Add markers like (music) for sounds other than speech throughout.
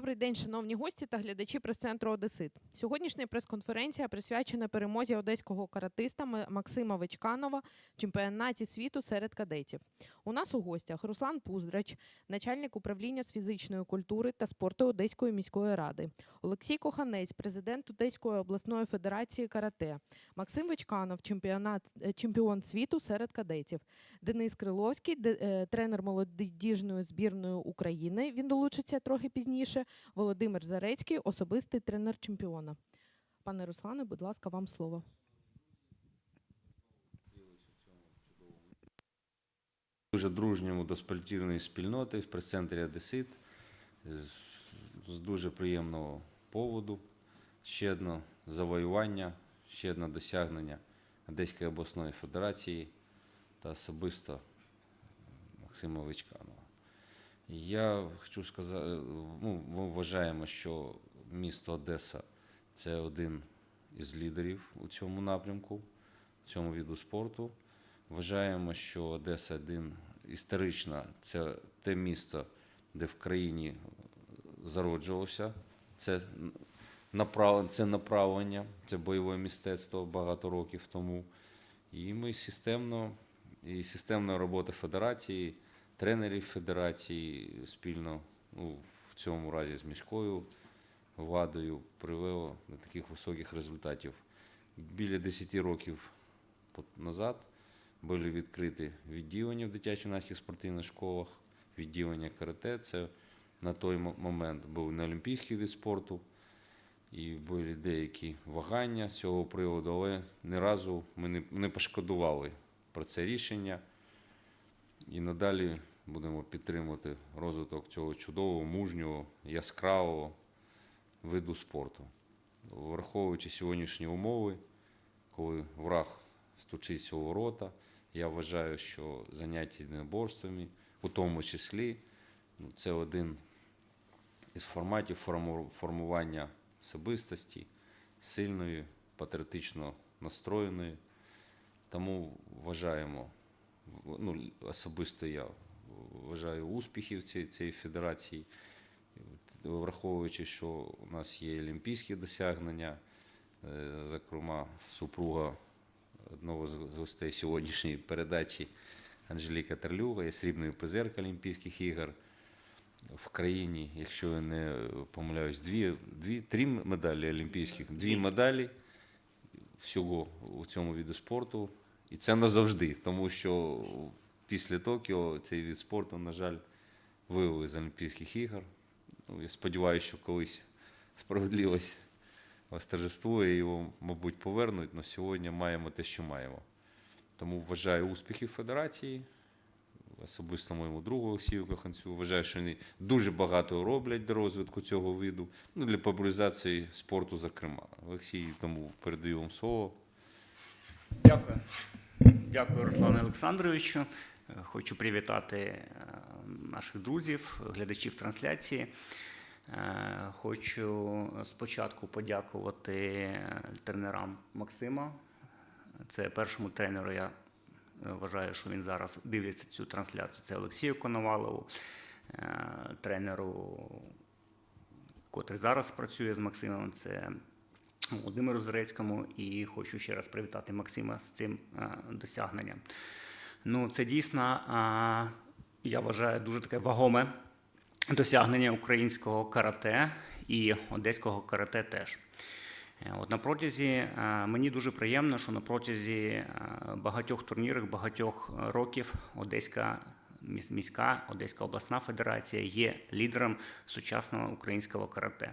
Добрий день, шановні гості та глядачі прес-центру Одесит. Сьогоднішня прес-конференція присвячена перемозі одеського каратиста Максима Вичканова в чемпіонаті світу серед кадетів. У нас у гостях Руслан Пуздрач, начальник управління з фізичної культури та спорту Одеської міської ради, Олексій Коханець, президент Одеської обласної федерації карате, Максим Вичканов, чемпіонат, е, чемпіон світу серед кадетів, Денис Криловський, е, тренер молодіжної збірної України. Він долучиться трохи пізніше. Володимир Зарецький, особистий тренер чемпіона. Пане Руслане, будь ласка, вам слово. дуже дружньому до спортивної спільноти в прес-центрі Одесит з, дуже приємного поводу. Ще одне завоювання, ще одне досягнення Одеської обласної федерації та особисто Максима Вичканова. Я хочу сказати, ну, ми вважаємо, що місто Одеса це один із лідерів у цьому напрямку, в цьому віду спорту. Вважаємо, що Одеса один історично це те місто, де в країні зароджувався. Це це направлення, це бойове мистецтво багато років тому. І ми системно, і системна робота федерації, тренерів федерації спільно ну, в цьому разі з міською владою привело до таких високих результатів. Біля 10 років назад були відкриті відділення в дитячо-юнацьких спортивних школах, відділення карате. Це на той момент був не олімпійський від спорту, і були деякі вагання з цього приводу, але ні разу ми не пошкодували про це рішення. І надалі будемо підтримувати розвиток цього чудового, мужнього, яскравого виду спорту. Враховуючи сьогоднішні умови, коли враг стучиться у ворота, я вважаю, що заняття єдиноборствами, у тому числі, ну, це один із форматів формування особистості, сильної, патріотично настроєної. Тому вважаємо, ну, особисто я вважаю успіхів цієї, цієї федерації, враховуючи, що у нас є олімпійські досягнення, е, зокрема, супруга одного з гостей сьогоднішньої передачі Анжеліка Терлюга, є срібною призерка Олімпійських ігор. В країні, якщо я не помиляюсь, дві, дві, три медалі олімпійських, дві медалі всього у цьому віду спорту. І це назавжди, тому що після Токіо цей від спорту, на жаль, вивели з Олімпійських ігор. Ну, я сподіваюся, що колись справедливість восторжествує його, мабуть, повернуть, але сьогодні маємо те, що маємо. Тому вважаю успіхів федерації, особисто моєму другу Олексію Коханцю. Вважаю, що вони дуже багато роблять для розвитку цього виду, ну, для популяризації спорту, зокрема. Олексій, тому передаю вам слово. Дякую. Дякую, Руслане Олександровичу. Хочу привітати е, наших друзів, глядачів трансляції. Е, Хочу спочатку подякувати е, тренерам Максима. Це першому тренеру. Я вважаю, що він зараз дивиться цю трансляцію. Це Олексію Коновалову, тренеру, котрий зараз працює з Максимом. Це Володимиру Зарецькому і хочу ще раз привітати Максима з цим досягненням. Ну, це дійсно, я вважаю, дуже таке вагоме досягнення українського карате і одеського карате теж. Е, От на протязі мені дуже приємно, що на протязі багатьох турнірів, багатьох років Одеська міська Одеська обласна федерація є лідером сучасного українського карате.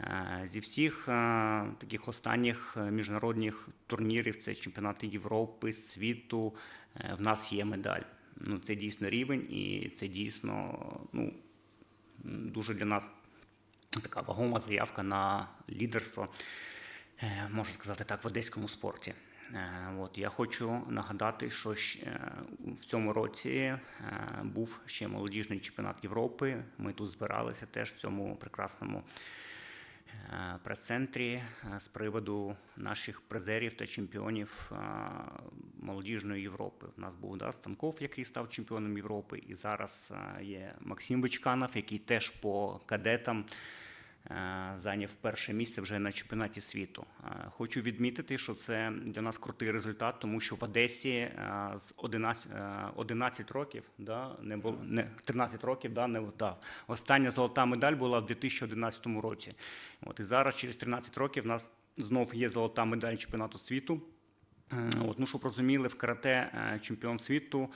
Е, Зі всіх е, таких останніх е, міжнародних турнірів, це чемпіонати Європи, світу, в нас є медаль. Ну, це дійсно рівень, і це дійсно ну, дуже для нас така вагома заявка на лідерство, можна сказати так, в одеському спорті. От я хочу нагадати, що в цьому році був ще молодіжний чемпіонат Європи. Ми тут збиралися теж в цьому прекрасному прес-центрі е, з приводу наших призерів та чемпіонів е, молодіжної Європи. У нас був да, Станков, який став чемпіоном Європи, і зараз е, є Максим Вичканов, який теж по кадетам е, зайняв перше місце вже на чемпіонаті світу. Е, Хочу відмітити, що це для нас крутий результат, тому що в Одесі е, з 11, е, 11 років, да, не було не 13 років, да, не да. Остання золота медаль була в 2011 році. От і зараз, через 13 років, в нас знов є золота медаль чемпіонату світу. Е, От, ну, щоб розуміли, в карате е, чемпіон світу.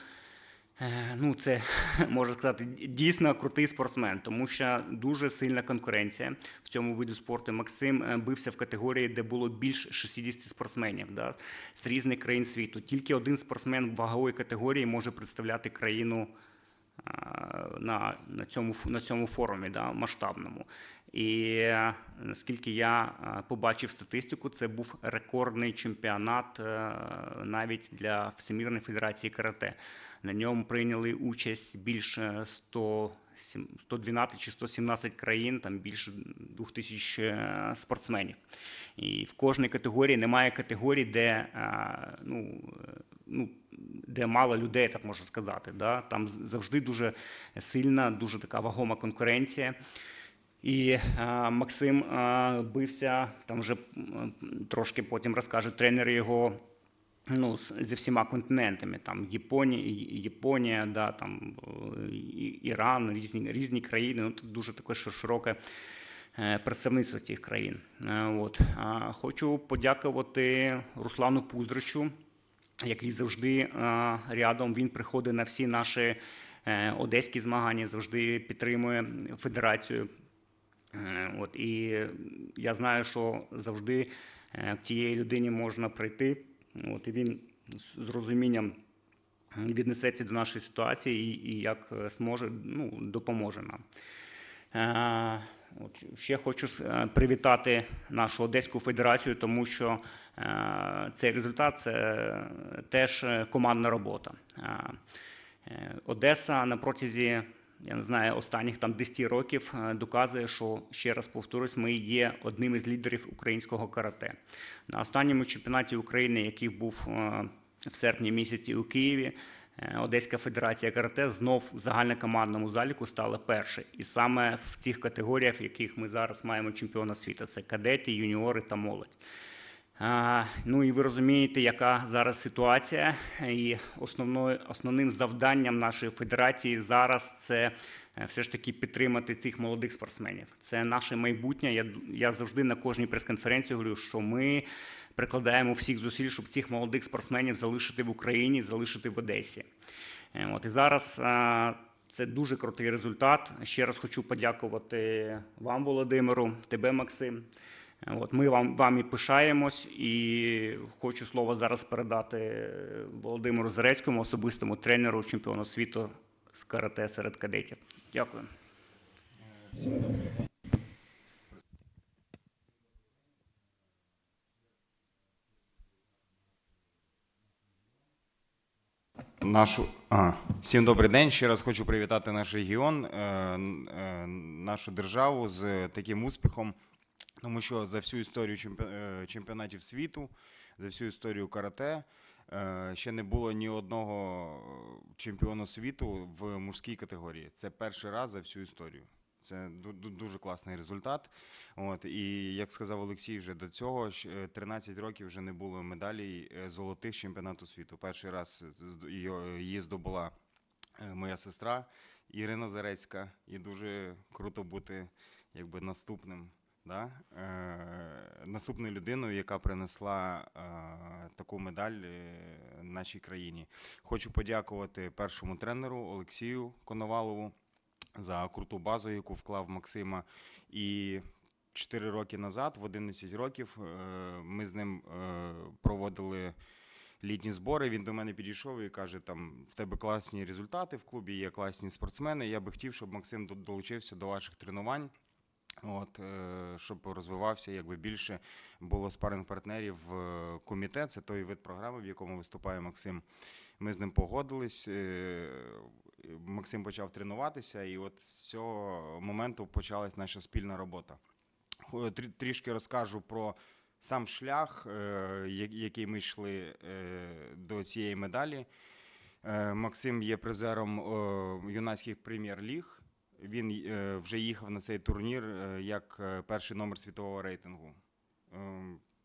Е, Ну, це (laughs) можна сказати дійсно крутий спортсмен, тому що дуже сильна конкуренція в цьому виду спорту. Максим е, бився в категорії, де було більш 60 спортсменів да, з різних країн світу. Тільки один спортсмен вагової категорії може представляти країну е, на, на, цьому, на цьому форумі да, масштабному. І наскільки я побачив статистику, це був рекордний чемпіонат навіть для Всемірної федерації карате. На ньому прийняли участь більше 100, сім- 112 чи 117 країн, там більше 2000 е, спортсменів. І в кожній категорії немає категорії, де, е, ну, е, ну, де мало людей, так можна сказати. Да? Там завжди дуже сильна, дуже така вагома конкуренція. І е, Максим е, бився, там вже трошки потім розкаже тренер його ну, зі всіма континентами, там Японія, Японія, да, там Іран, різні, різні країни. Ну, тут дуже таке широке е, представництво цих країн. Е, От. Хочу подякувати Руслану Пуздричу, який завжди е, рядом. Він приходить на всі наші одеські змагання, завжди підтримує федерацію. От, і я знаю, що завжди к тієї людині можна прийти. От, і він з розумінням віднесеться до нашої ситуації і, і як е, зможе, ну, допоможе нам. Е, От, ще хочу е, привітати нашу Одеську федерацію, тому що цей результат це теж командна робота. Одеса на протязі, я не знаю, останніх там 10 років е, доказує, що ще раз повторюсь, ми є одним із лідерів українського карате. На останньому чемпіонаті України, який був е, в серпні місяці у Києві, е, Одеська федерація карате знов в загальнокомандному заліку стала першою. І саме в цих категоріях, в яких ми зараз маємо чемпіона світу, це кадети, юніори та молодь. Ну і ви розумієте, яка зараз ситуація, і основною, основним завданням нашої федерації зараз це е, все ж таки підтримати цих молодих спортсменів. Це наше майбутнє. Я, я завжди на кожній прес-конференції говорю, що ми прикладаємо всіх зусиль, щоб цих молодих спортсменів залишити в Україні, залишити в Одесі. Е, От і зараз. це дуже крутий результат. Ще раз хочу подякувати вам, Володимиру, тебе, Максим. От ми вам, вам і пишаємось, і хочу слово зараз передати Володимиру Зарецькому, особистому тренеру чемпіону світу з карате серед кадетів. Дякую. Нашу а, всім добрий день. Ще раз хочу привітати наш регіон, е, е, нашу державу з таким успіхом, тому що за всю історію е, чемпіонатів світу, за всю історію карате е, ще не було ні одного чемпіону світу в мужській категорії. Це перший раз за всю історію. Це ду- ду- дуже класний результат. От і як сказав Олексій, вже до цього е, 13 років вже не було медалей е, золотих чемпіонату світу. Перший раз її- здобула е, моя сестра Ірина Зарецька, і дуже круто бути якби наступним. Да? Е, наступною людиною, яка принесла е, таку медаль е, нашій країні. Хочу подякувати першому тренеру Олексію Коновалову за круту базу, яку вклав Максима. І 4 роки назад, в 11 років, е, ми з ним е, проводили літні збори. Він до мене підійшов і каже: там в тебе класні результати в клубі, є класні спортсмени. Я би хотів, щоб Максим долучився до ваших тренувань. От, е, щоб розвивався якби більше було спаринг партнерів комітет. Це той вид програми, в якому виступає Максим. Ми з ним погодились. е, Максим почав тренуватися, і от з цього моменту почалась наша спільна робота. трішки розкажу про сам шлях, е, який ми йшли до цієї медалі. Максим є призером юнацьких прем'єр-ліг. Він е, вже їхав на цей турнір е, як е, перший номер світового рейтингу.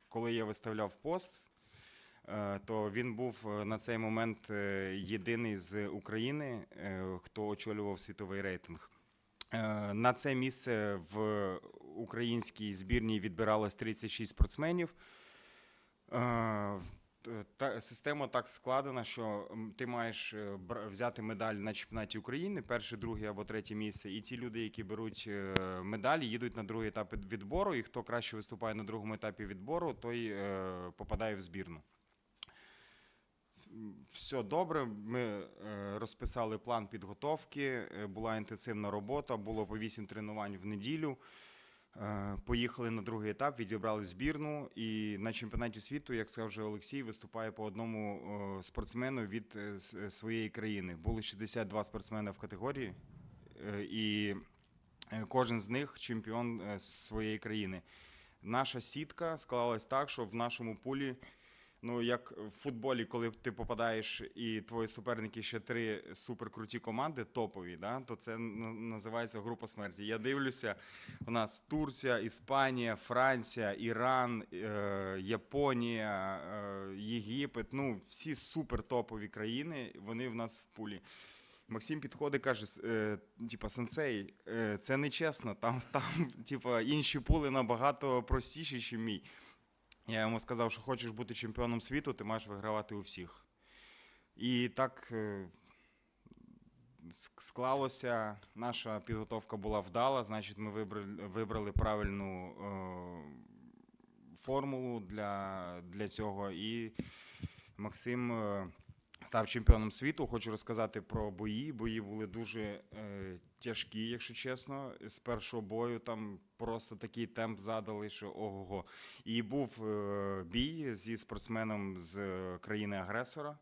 Коли я виставляв пост, то він був на цей момент єдиний з України, хто очолював світовий рейтинг. На це місце в українській збірній відбиралось 36 спортсменів. Е, Та система так складена, що ти маєш е, взяти медаль на чемпіонаті України, перше, друге або третє місце. І ті люди, які беруть е, медалі, їдуть на другий етап відбору. І хто краще виступає на другому етапі відбору, той попадає в збірну. Все добре. Ми розписали план підготовки. Була інтенсивна робота, було по 8 тренувань в неділю. Е, Поїхали на другий етап, відібрали збірну. І на чемпіонаті світу, як сказав вже Олексій, виступає по одному спортсмену від е, е, своєї країни. Були 62 спортсмени в категорії, і кожен з них чемпіон своєї країни. Наша сітка склалась так, що в нашому пулі. Ну, як в футболі, коли ти попадаєш і твої суперники ще три суперкруті команди, топові, да, то це називається група смерті. Я дивлюся, у нас Турція, Іспанія, Франція, Іран, е, Японія, е, Єгипет. Ну, всі супертопові країни, вони в нас в пулі. Максим підходить, каже: е, типа, сенсей, е, це не чесно. Там, там, типа, інші пули набагато простіші, ніж мій. Я йому сказав, що хочеш бути чемпіоном світу, ти маєш вигравати у всіх. І так е, склалося. Наша підготовка була вдала, значить, ми вибрали, правильну е, формулу для, для цього. І Максим е, став чемпіоном світу. Хочу розказати про бої. Бої були дуже тяжкі, якщо чесно. З першого бою там просто такий темп задали, що ого-го. І був е, бій зі спортсменом з е, країни-агресора.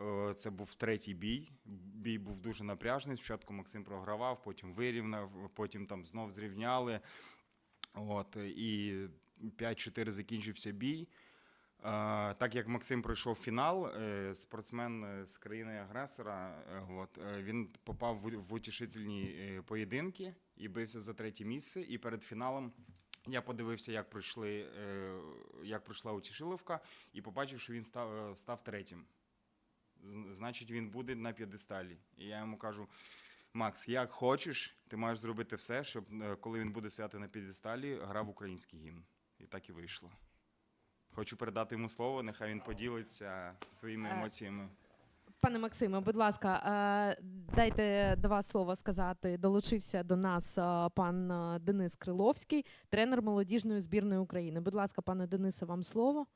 Е, Це був третій бій. Бій був дуже напряжний. Спочатку Максим програвав, потім вирівняв, потім там знов зрівняли. От, і 5-4 закінчився бій. Е, Так як Максим пройшов фінал, е, спортсмен е, з країни-агресора, він попав в утішительні поєдинки і бився за третє місце. І перед фіналом я подивився, як пройшли, як пройшла утішиловка, і побачив, що він став, став третім. Значить, він буде на п'єдесталі. І я йому кажу: Макс, як хочеш, ти маєш зробити все, щоб коли він буде стояти на п'єдесталі, грав український гімн. І так і вийшло. Хочу передати йому слово, нехай він поділиться своїми Е, емоціями. Пане Максиме, будь ласка, е, дайте два слова сказати. Долучився до нас е, пан Денис Криловський, тренер молодіжної збірної України. Будь ласка, пане Денисе, вам слово.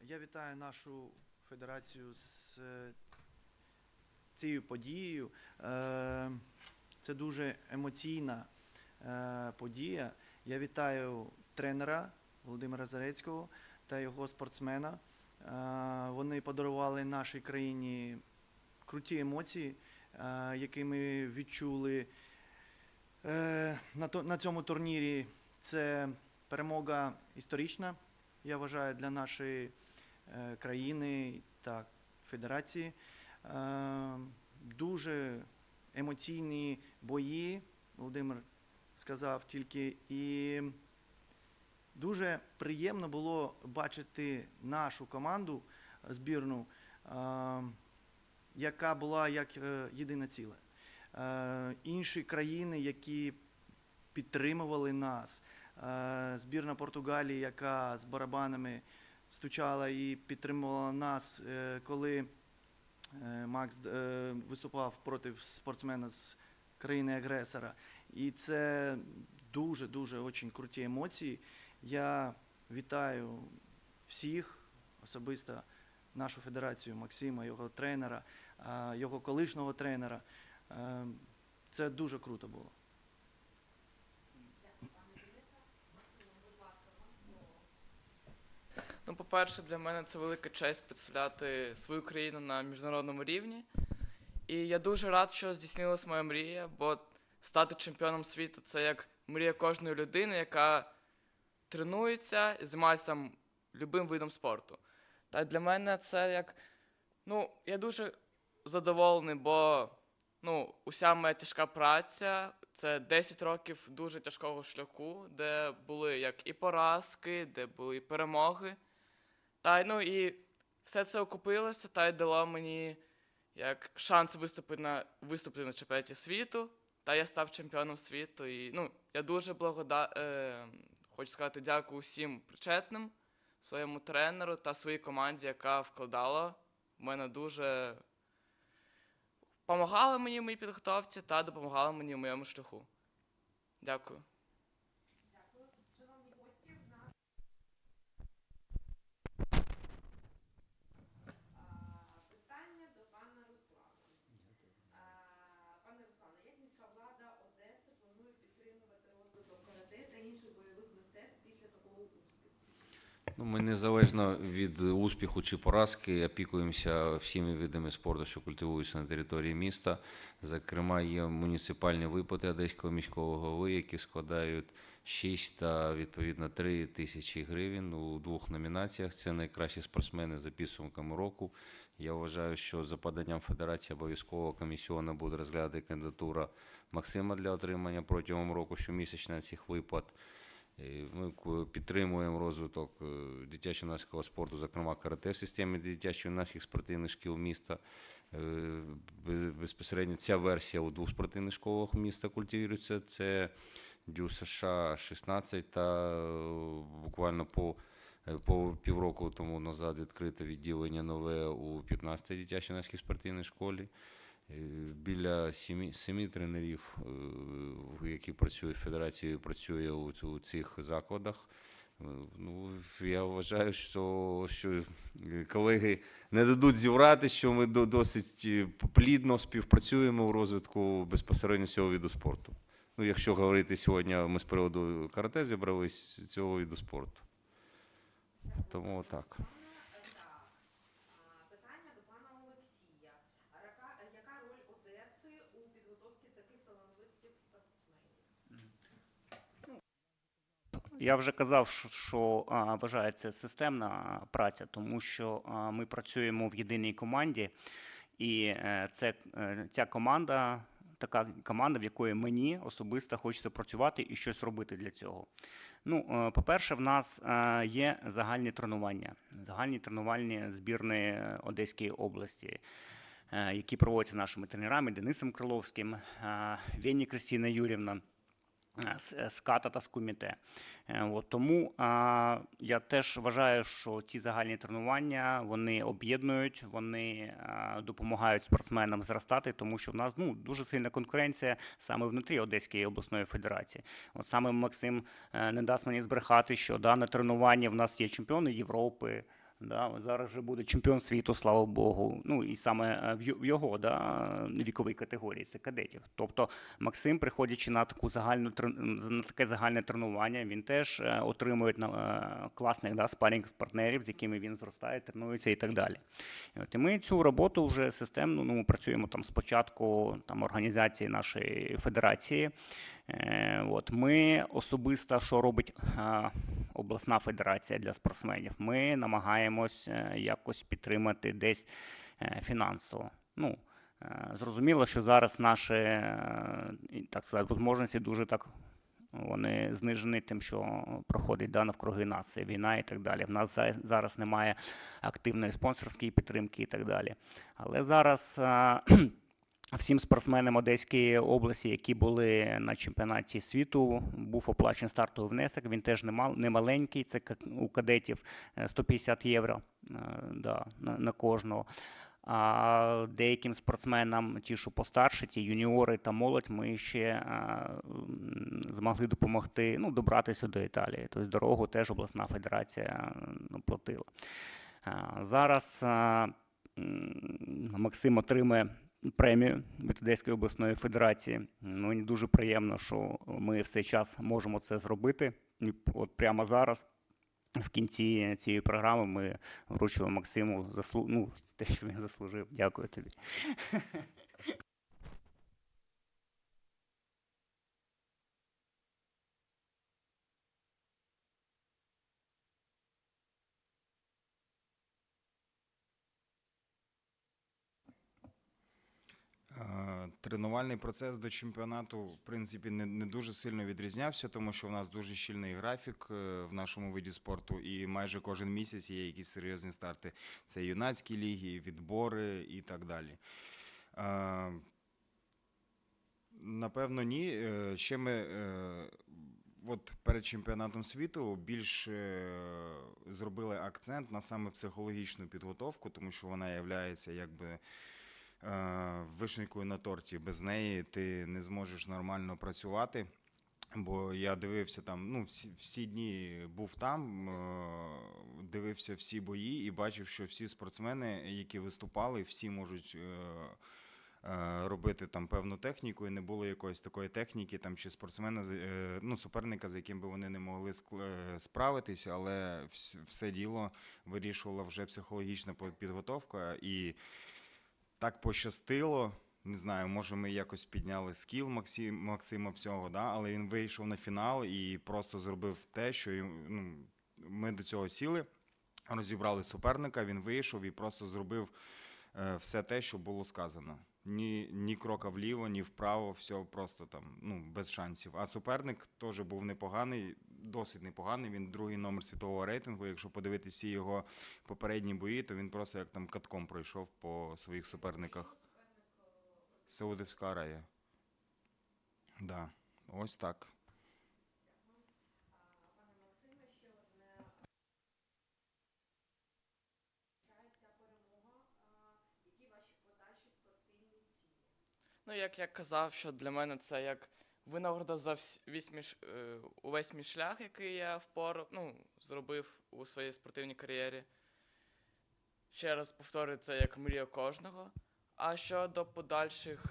Я вітаю нашу федерацію з цією подією. Це дуже емоційна е, подія. Я вітаю тренера Володимира Зарецького та його спортсмена. Е, Вони подарували нашій країні круті емоції, е, які ми відчули на цьому турнірі. Це перемога історична, я вважаю, для нашої країни та федерації. Дуже емоційні бої, Володимир сказав тільки. І дуже приємно було бачити нашу команду збірну, е, яка була як е, єдине ціле. Е, Інші країни, які підтримували нас, збірна Португалії, яка з барабанами стучала і підтримувала нас, коли Макс е, виступав проти спортсмена з країни-агресора. І це дуже-дуже очень круті емоції. Я вітаю всіх, особисто нашу федерацію Максима, його тренера, його колишнього тренера. Е, Це дуже круто було. Ну, по-перше, для мене це велика честь представляти свою країну на міжнародному рівні. І я дуже рад, що здійснилась моя мрія, бо стати чемпіоном світу це як мрія кожної людини, яка тренується і займається там любим видом спорту. Та для мене це як. Ну, я дуже задоволений, бо ну, уся моя тяжка праця це 10 років дуже тяжкого шляху, де були як і поразки, де були і перемоги. Та ну і все це окупилося та й дало мені як шанс виступити на виступити на чемпіонаті світу. Та я став чемпіоном світу. І ну, я дуже благодар... е, хочу сказати дякую всім причетним, своєму тренеру та своїй команді, яка вкладала в мене дуже допомагала мені в моїй підготовці та допомагала мені в моєму шляху. Дякую. Питання до пана Руслана. Пане Руслане, як міська влада Одеси планує підтримувати розвиток карате та інших бойових мистецтв після такого успіху? Ну, ми незалежно від успіху чи поразки опікуємося всіми видами спорту, що культивуються на території міста. Зокрема, є муніципальні виплати Одеського міського голови, які складають 6 та відповідно 3 тисячі гривень у двох номінаціях. Це найкращі спортсмени за підсумками року. Я вважаю, що за поданням Федерації обов'язково комісіонно буде розглядати кандидатура Максима для отримання протягом року щомісячно цих виплат. Ми підтримуємо розвиток е, дитячо-юнацького спорту, зокрема карате в системі дитячо-юнацьких спортивних шкіл міста. Е, Безпосередньо ця версія у двох спортивних школах міста культивується. Це Дю США 16 та е, буквально по, по півроку тому назад відкрите відділення нове у 15-й дитячо-юнацькій спортивній школі. Е, Біля сімі, семи тренерів, е, які працюють в федерації, працює у, у цих закладах. Е, Ну, я вважаю, що, що колеги не дадуть зібрати, що ми до- досить плідно співпрацюємо у розвитку безпосередньо цього виду спорту. Ну, якщо говорити сьогодні, ми з приводу карате зібрались цього виду спорту. Тому так. Питання до пана Олексія. А яка, яка роль Одеси у підготовці таких талановитих спортсменів? Я вже казав, що, вважається системна праця, тому що ми працюємо в єдиній команді, і е, це, е, ця команда така команда, в якої мені особисто хочеться працювати і щось робити для цього. Ну, е, по-перше, в нас є загальні тренування, загальні тренувальні збірної Одеської області. Які проводяться нашими тренерами Денисом Криловським, Вені Кристина Юрівна, з- е, ката та з куміте. Е, От, тому а, я теж вважаю, що ці загальні тренування вони об'єднують, вони а, допомагають спортсменам зростати, тому що в нас ну, дуже сильна конкуренція саме внутрі Одеської обласної федерації. От саме Максим е, не дасть мені збрехати, що да, на тренуванні в нас є чемпіони Європи. Да, зараз вже буде чемпіон світу, слава Богу. Ну і саме е, в його да, віковій категорії це кадетів. Тобто Максим, приходячи на таку загальну на таке загальне тренування, він теж е, отримує на, е, класних да, спарінг партнерів, з якими він зростає, тренується і так далі. І, от, і ми цю роботу вже системно ну, працюємо там спочатку там, організації нашої федерації. Е, от, ми особисто, що робить е, обласна федерація для спортсменів, ми намагаємось е, якось підтримати десь фінансово. Ну, зрозуміло, що зараз наші так сказати, можливості дуже так. Вони знижені тим, що проходить да, навкруги нас, війна і так далі. В нас зараз немає активної спонсорської підтримки і так далі. Але зараз всім спортсменам Одеської області, які були на чемпіонаті світу, був оплачений стартовий внесок. Він теж немал- немаленький, це у кадетів е, 150 євро е, да, на, кожного. А деяким спортсменам, ті, що постарше, ті юніори та молодь, ми ще е, змогли допомогти ну, добратися до Італії. Тобто дорогу теж обласна федерація е, платила. Е, Зараз е, Максим отримує премію від Одеської обласної федерації. Мені дуже приємно, що ми в цей час можемо це зробити. І от прямо зараз, в кінці цієї програми, ми вручили Максиму заслу... ну, те, що він заслужив. Дякую тобі. Тренувальний процес до чемпіонату, в принципі, не, не дуже сильно відрізнявся, тому що в нас дуже щільний графік е, в нашому виді спорту, і майже кожен місяць є якісь серйозні старти. Це юнацькі ліги, відбори і так далі. Е, Напевно, ні. Е, Ще ми от перед чемпіонатом світу більш зробили акцент на саме психологічну підготовку, тому що вона є якби вишенькою на торті. Без неї ти не зможеш нормально працювати. Бо я дивився там, ну, всі, всі дні був там, е, дивився всі бої і бачив, що всі спортсмени, які виступали, всі можуть е, е, робити там певну техніку, і не було якоїсь такої техніки, там чи спортсмена, е, ну, суперника, з яким би вони не могли е, справитися, але вс- все діло вирішувала вже психологічна підготовка. І так пощастило. Не знаю, може, ми якось підняли скіл Максим, Максима всього, да? але він вийшов на фінал і просто зробив те, що ну, ми до цього сіли, розібрали суперника, він вийшов і просто зробив е, все те, що було сказано. Ні, ні крока вліво, ні вправо, все просто там ну, без шансів. А суперник теж був непоганий, досить непоганий. Він другий номер світового рейтингу. Якщо подивитися всі його попередні бої, то він просто як там катком пройшов по своїх суперниках. Саудовська Аравія. Да, ось так. Ну, як я казав, що для мене це як винагорода за весь мій, ш- е, увесь мій шлях, який я впорав, ну, зробив у своїй спортивній кар'єрі. Ще раз повторюю, це як мрія кожного. А щодо подальших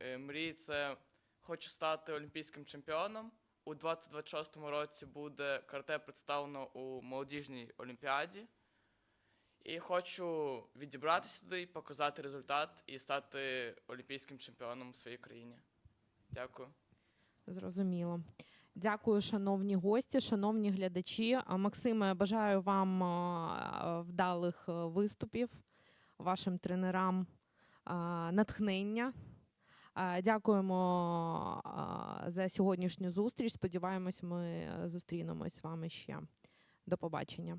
е, мрій, це хочу стати олімпійським чемпіоном. У 2026 році буде карате представлено у молодіжній олімпіаді. І хочу відібратися туди, показати результат і стати олімпійським чемпіоном в своїй країні. Дякую. Зрозуміло. Дякую, шановні гості, шановні глядачі. Максиме, бажаю вам вдалих е, виступів, вашим тренерам натхнення. Дякуємо за сьогоднішню зустріч. Сподіваємось, ми е, зустрінемось з вами ще. До побачення.